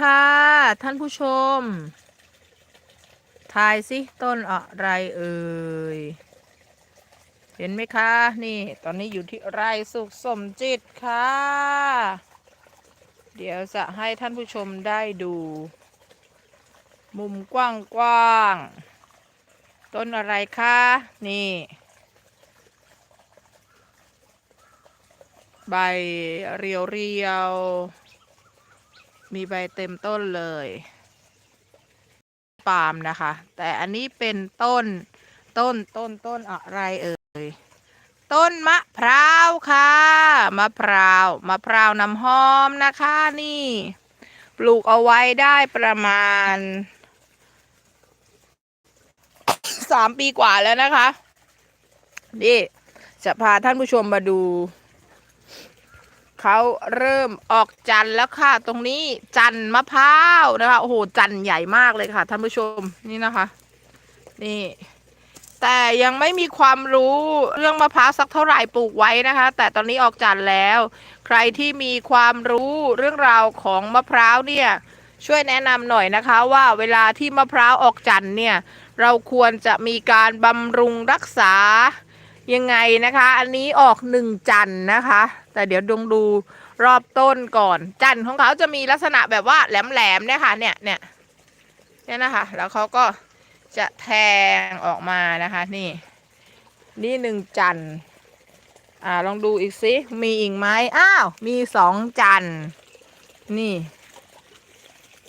ค่ะท่านผู้ชม ทายสิต้นอะไรเอ่ย เห็นไหมคะ นี่ตอนนี้อยู่ที่ไร่สุขสมจิตค่ะ เดี๋ยวจะให้ท่านผู้ชมได้ดู มุมกว้างๆ ต้นอะไรคะ นี่ ใบเรียวเรียวๆ มีใบเต็มต้นเลยปาล์มนะคะ แต่อันนี้เป็นต้นต้นต้นต้นอะไรเอ่ยต้นมะพร้าวค่ะมะพร้าวมะพร้าวน้ำหอมนะคะนี่ ปลูกเอาไว้ได้ประมาณสามปีกว่าแล้วนะคะนี่จะพาท่านผู้ชมมาดู เขาเริ่มออกจันแล้วค่ะ ตรงนี้จันมะพร้าวนะคะโอ้โหจันใหญ่มากเลยค่ะท่านผู้ชมนี่นะคะ นี่ แต่ยังไม่มีความรู้เรื่องมะพร้าวสักเท่าไหร่ปลูกไว้นะคะ แต่ตอนนี้ออกจันแล้ว ใครที่มีความรู้เรื่องราวของมะพร้าวเนี่ยช่วยแนะนำหน่อยนะคะว่าเวลาที่มะพร้าวออกจันเนี่ย เราควรจะมีการบำรุงรักษา ยังไงนะคะ อันนี้ออกหนึ่งจันนะคะ แต่เดี๋ยวดงดูรอบต้นก่อน จันของเขาจะมีลักษณะแบบว่าแหลมๆเนี่ยค่ะ เนี่ยเนี่ยเนี่ยนะคะ แล้วเขาก็จะแทงออกมานะคะ นี่ นี่หนึ่งจันอ่าลองดูอีกสิมีอีกไหมอ้าว มีสองจันนี่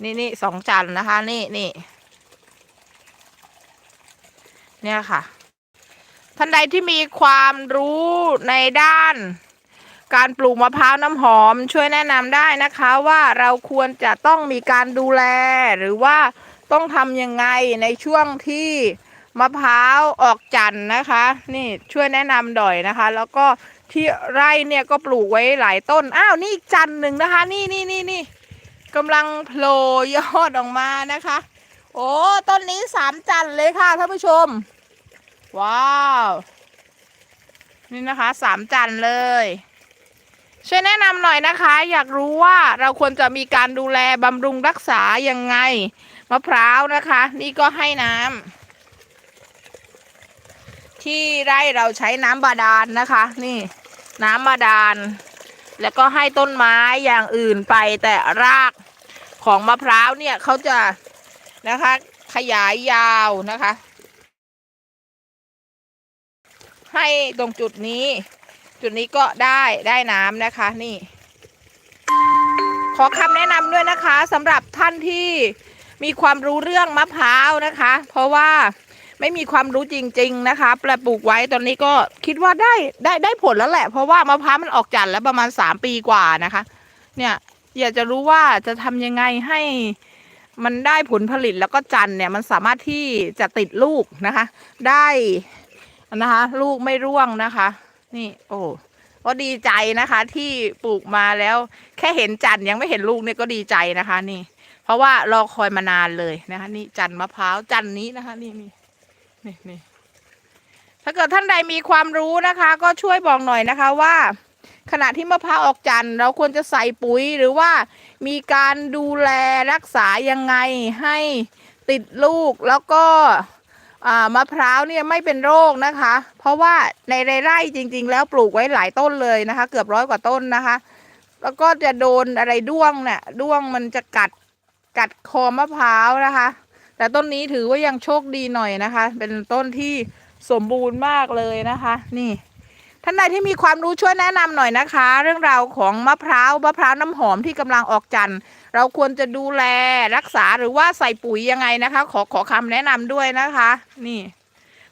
นี่นี่สองจันนะคะ นี่นี่เนี่ยค่ะ ท่านใดที่มีความรู้ในด้าน การปลูกมะพร้าวน้ำหอมช่วยแนะนำได้นะคะว่าเราควรจะต้องมีการดูแล หรือว่าต้องทำยังไงในช่วงที่มะพร้าวออกจันทร์นะคะ นี่ช่วยแนะนำหน่อยนะคะ แล้วก็ที่ไร่เนี่ยก็ปลูกไว้หลายต้นอ้าวนี่จันทร์หนึ่งนะคะ นี่นี่นี่นี่กำลังโผล่ยอดออกมานะคะ โอ้ต้นนี้สามจันทร์เลยค่ะท่านผู้ชม ว้าว นี่นะคะสามจันเลย ช่วยแนะนำหน่อยนะคะ อยากรู้ว่าเราควรจะมีการดูแลบำรุงรักษายังไงมะพร้าวนะคะ นี่ก็ให้น้ำที่ไร่เราใช้น้ำบาดาลนนะคะ นี่น้ำบาดาล แล้วก็ให้ต้นไม้อย่างอื่นไปแต่รากของมะพร้าวเนี่ยเขาจะนะคะ ขยายยาวนะคะ ให้ตรงจุดนี้ จุดนี้ก็ได้ได้น้ำนะคะนี่ ขอคำแนะนำด้วยนะคะสำหรับท่านที่มีความรู้เรื่องมะพร้าวนะคะ เพราะว่าไม่มีความรู้จริง ๆ นะคะแปลปลูกไว้ตอนนี้ก็คิดว่าได้ได้ได้ผลแล้วแหละ เพราะว่ามะพร้าวมันออกจันทร์แล้วประมาณสามปีกว่านะคะ เนี่ยอยากจะรู้ว่าจะทำยังไงให้มันได้ผลผลิตแล้วก็จันทร์เนี่ยมันสามารถที่จะติดลูกนะคะ ได้ นะคะ ลูกไม่ร่วงนะคะ นี่ โอ้ก็ดีใจนะคะ ที่ปลูกมาแล้ว แค่เห็นจันยังไม่เห็นลูกเนี่ยก็ดีใจนะคะ นี่ เพราะว่ารอคอยมานานเลยนะคะ นี่จันมะพร้าวจันนี้นะคะ นี่นี่นี่นี่ถ้าเกิดท่านใดมีความรู้นะคะ ก็ช่วยบอกหน่อยนะคะว่า ขณะที่มะพร้าวออกจันเราควรจะใส่ปุ๋ยหรือว่ามีการดูแลรักษายังไงให้ติดลูกแล้วก็ มะพร้าวเนี่ยไม่เป็นโรคนะคะ เพราะว่าในไร่จริง ๆ แล้วปลูกไว้หลายต้นเลยนะคะ เกือบร้อยกว่าต้นนะคะ แล้วก็จะโดนอะไรด้วงเนี่ยด้วงมันจะกัดกัดคอมะพร้าวนะคะ แต่ต้นนี้ถือว่ายังโชคดีหน่อยนะคะ เป็นต้นที่สมบูรณ์มากเลยนะคะ นี่ ท่านใดที่มีความรู้ช่วยแนะนำหน่อยนะคะ เรื่องราวของมะพร้าวมะพร้าวน้ำหอมที่กำลังออกจันทร์เราควรจะดูแลรักษาหรือว่าใส่ปุ๋ยยังไงนะคะ ขอขอคำแนะนำด้วยนะคะ นี่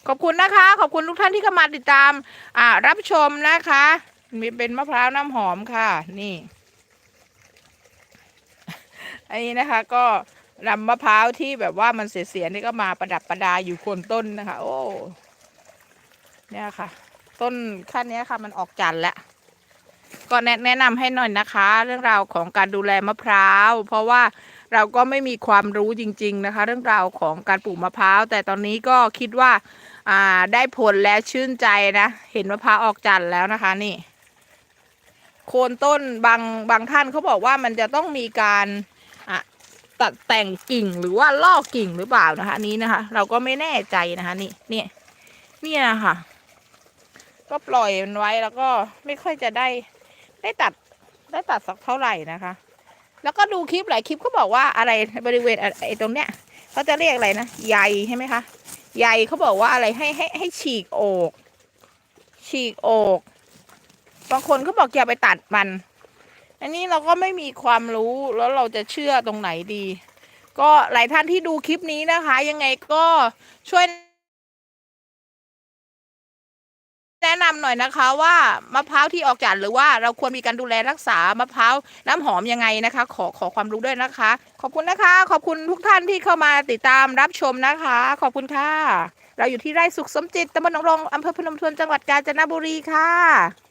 ขอบคุณนะคะ ขอบคุณทุกท่านที่เข้ามาติดตามอ่ารับชมนะคะ มีเป็นมะพร้าวน้ำหอมค่ะ นี่อันนี้นะคะก็นำมะพร้าวที่แบบว่ามันเสียๆนี่ก็มาประดับประดาอยู่โคนต้นนะคะ โอ้ เนี่ยค่ะ ต้นขั้นนี้ยค่ะมันออกจันแล้ว ก็แนะนำให้หน่อยนะคะ เรื่องราวของการดูแลมะพร้าว เพราะว่าเราก็ไม่มีความรู้จริง ๆนะคะ เรื่องราวของการปลูกมะพร้าว แต่ตอนนี้ก็คิดว่าอ่าได้ผลแล้วชื่นใจนะ เห็นมะพร้าวออกจันแล้วนะคะนี่ โคนต้นบางบางท่านเขาบอกว่ามันจะต้องมีการอะตัดแต่งกิ่งหรือว่าลอกกิ่งหรือเปล่านะคะนนี้นะคะ เราก็ไม่แน่ใจนะคะนี่เนี่ยเนี่ยค่ะ ก็ปล่อยมันไว้แล้วก็ไม่ค่อยจะได้ได้ตัดได้ตัดสักเท่าไหร่นะคะ แล้วก็ดูคลิปหลายคลิปก็บอกว่าอะไรบริเวณไอ้ตรงเนี้ยเขาจะเรียกอะไรนะใยใช่ไหมคะใยเขาบอกว่าอะไรให้ให้ให้ฉีกอกฉีกอก บางคนเขาบอกอย่าไปตัดมัน อันนี้เราก็ไม่มีความรู้แล้วเราจะเชื่อตรงไหนดี ก็หลายท่านที่ดูคลิปนี้นะคะ ยังไงก็ช่วย แนะนำหน่อยนะคะว่ามะพร้าวที่ออกจากหรือว่าเราควรมีการดูแลรักษามะพร้าวน้ำหอมยังไงนะคะ ขอขอความรู้ด้วยนะคะ ขอบคุณนะคะ ขอบคุณทุกท่านที่เข้ามาติดตามรับชมนะคะ ขอบคุณค่ะ เราอยู่ที่ไร่สุขสมจิตตำบลหนองรองอำเภอพนมทวนจังหวัดกาญจนบุรีค่ะ